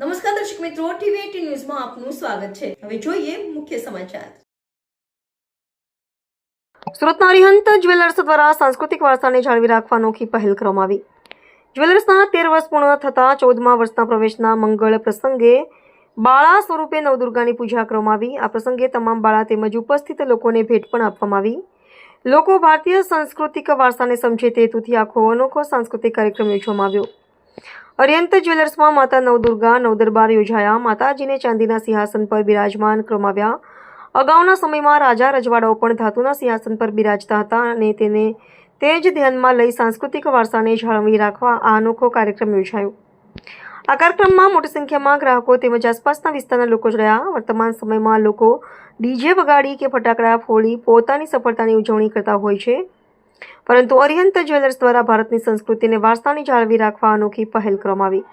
નમસ્કાર દર્શક મિત્રો, ટીવી ન્યૂઝમાં આપનું સ્વાગત છે. હવે જોઈએ મુખ્ય સમાચાર. સુરતના અરિહંત જ્વેલર્સ દ્વારા સાંસ્કૃતિક વારસાને જાળવી રાખવા અનોખી પહેલ કરવામાં આવી. જ્વેલર્સના તેર વર્ષ પૂર્ણ થતા ચૌદમા વર્ષના પ્રવેશના મંગળ પ્રસંગે બાળા સ્વરૂપે નવદુર્ગાની પૂજા કરવામાં આવી. આ પ્રસંગે તમામ બાળા તેમજ ઉપસ્થિત લોકોને ભેટ પણ આપવામાં આવી. લોકો ભારતીય સાંસ્કૃતિક વારસાને સમજે તે હેતુથી આખો અનોખો સાંસ્કૃતિક કાર્યક્રમ યોજવામાં આવ્યો. અરિયંત જ્વેલર્સમાં માતા નવદુર્ગા, નવદરબાર યોજાયા. માતાજીને ચાંદીના સિંહાસન પર બિરાજમાન ક્રમાવ્યા અગાઉના સમયમાં રાજા રજવાડાઓ પણ ધાતુના સિંહાસન પર બિરાજતા હતા અને તેને તે જ ધ્યાનમાં લઈ સાંસ્કૃતિક વારસાને જાળવી રાખવા આ અનોખો કાર્યક્રમ યોજાયો. આ કાર્યક્રમમાં મોટી સંખ્યામાં ગ્રાહકો તેમજ આસપાસના વિસ્તારના લોકો જોડાયા વર્તમાન સમયમાં લોકો ડીજે વગાડી કે ફટાકડા ફોડી પોતાની સફળતાની ઉજવણી કરતા હોય છે. પરંતુ અરિહંત જ્વેલર્સ દ્વારા ભારતની સંસ્કૃતિને વારસાને જાળવી રાખવા અનોખી પહેલ કરવામાં આવી.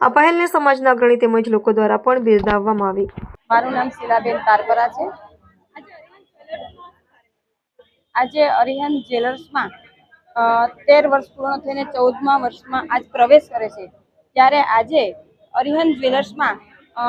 આ પહેલને સમાજના અગ્રણી તેમજ લોકો દ્વારા પણ બિરદાવવામાં આવી. મારું નામ શીલાબેન તારપરા છે. આજે અરિહંત જ્વેલર્સમાં તેર વર્ષ પૂર્ણ થઈને ચૌદમા વર્ષમાં આજ પ્રવેશ કરે છે. ત્યારે આજે અરિહંત જ્વેલર્સમાં અ,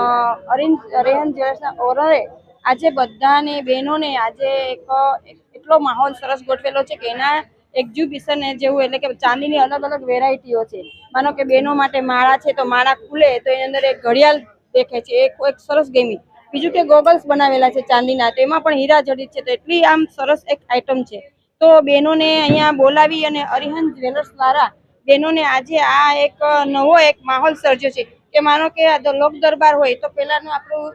અરિહંત અરિહંત જ્વેલર્સના ઓરરે આજે બધાને બહેનોને આજે એક એટલો માહોલ સરસ ગોઠવેલો છે કે એના એક્ઝિબિશન જેવું એટલે કે ચાંદીની અલગ અલગ વેરાયટીઓ છે. માનો કે બહેનો માટે માળા છે તો માળા ખુલે તો એની અંદર એક ઘડિયાળ દેખે છે, એક એક સરસ ગેમી બીજું કે ગોગલ્સ બનાવેલા છે ચાંદીના તેમાં પણ હીરા જડિત છે તો એટલી આમ સરસ એક આઈટમ છે. તો બહેનોને અહીંયા બોલાવી અને અરિહંત જ્વેલર્સ દ્વારા બહેનોને આજે આ એક નવો એક માહોલ સર્જ્યો છે. કે માનો કે આ લોક દરબાર હોય તો પહેલાનું આપણું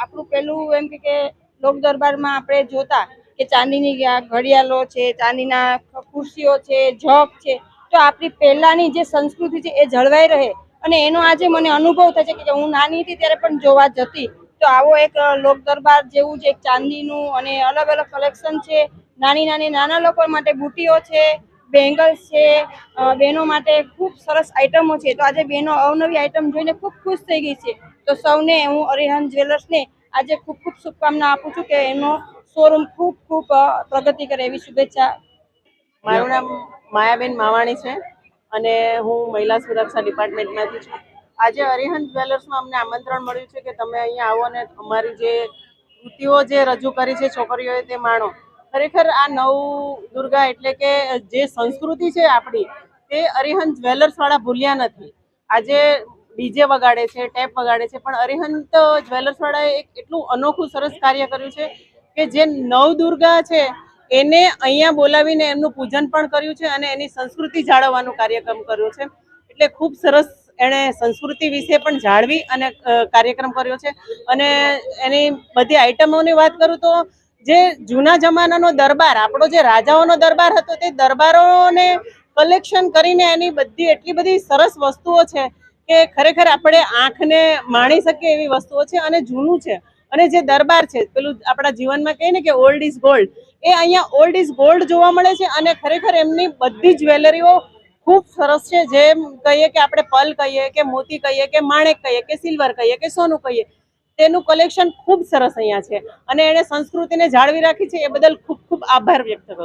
આપણું પેલું એમ કે લોક દરબારમાં આપણે જોતા કે ચાંદીની ઘડિયાળો છે, ચાંદીના ખુરશીઓ છે, જગ છે, તો આપણી પહેલાની જે સંસ્કૃતિ છે એ જળવાઈ રહે. અને એનો આજે મને અનુભવ થાય છે કે હું નાની હતી ત્યારે પણ જોવા જતી. તો આવો એક લોક દરબાર જેવું જ એક ચાંદીનું અને અલગ અલગ કલેક્શન છે. નાની નાની નાના લોકો માટે બુટીઓ છે, બેંગલ્સ છે બહેનો માટે ખૂબ સરસ આઈટમો છે. તો આજે બહેનો અવનવી આઈટમ જોઈને ખૂબ ખુશ થઈ ગઈ છે. તો સૌને હું અરિહન જ્વેલર્સને આજે ખૂબ ખૂબ શુભકામના આપું છું કે એનો શોરૂમ ખૂબ ખૂબ પ્રગતિ કરે એવી શુભેચ્છા. મારું નામ માયાબેન માવાણી છે અને હું મહિલા સુરક્ષા ડિપાર્ટમેન્ટમાંથી છું. આજે અરિહંત જ્વેલર્સમાં અમને આમંત્રણ મળ્યું છે કે તમે અહીંયા આવો અને અમારી જે કૃતિઓ જે રજૂ કરી છે છોકરીઓએ તે માણો. ખરેખર આ નવ દુર્ગા એટલે કે જે સંસ્કૃતિ છે આપણી, તે અરિહંત જ્વેલર્સવાળા ભૂલ્યા નથી. આજે ડીજે વગાડે છે, ટેપ વગાડે છે, પણ અરિહંત જ્વેલર્સવાળાએ એક એટલું અનોખું સરસ કાર્ય કર્યું છે કે જે નવદુર્ગા છે, એને અહીંયા બોલાવીને એમનું પૂજન પણ કર્યું છે અને એની સંસ્કૃતિ જાળવવાનું કાર્યક્રમ કર્યો છે. એટલે ખૂબ સરસ એણે સંસ્કૃતિ વિશે પણ જાળવી અને કાર્યક્રમ કર્યો છે. અને એની બધી આઈટમોની વાત કરું તો જે જૂના જમાનાનો દરબાર, આપણો જે રાજાઓનો દરબાર હતો તે દરબારોને કલેક્શન કરીને એની બધી એટલી બધી સરસ વસ્તુઓ છે કે ખરેખર આપણે આંખને માણી શકીએ એવી વસ્તુઓ છે અને જૂનું છે. અને જે દરબાર છે, પેલું આપણા જીવનમાં કહીએ ને કે ઓલ્ડ ઇઝ ગોલ્ડ એ અહીંયા ઓલ્ડ ઇઝ ગોલ્ડ જોવા મળે છે અને ખરેખર એમની બધી જ્વેલરીઓ ખૂબ સરસ છે. જેમ કહીએ કે આપણે પલ કહીએ કે મોતી કહીએ કે માણેક કહીએ કે સિલ્વર કહીએ કે સોનું કહીએ, તેનું કલેક્શન ખૂબ સરસ અહીંયા છે. અને એણે સંસ્કૃતિને જાળવી રાખી છે. એ બદલ ખૂબ ખૂબ આભાર વ્યક્ત કરું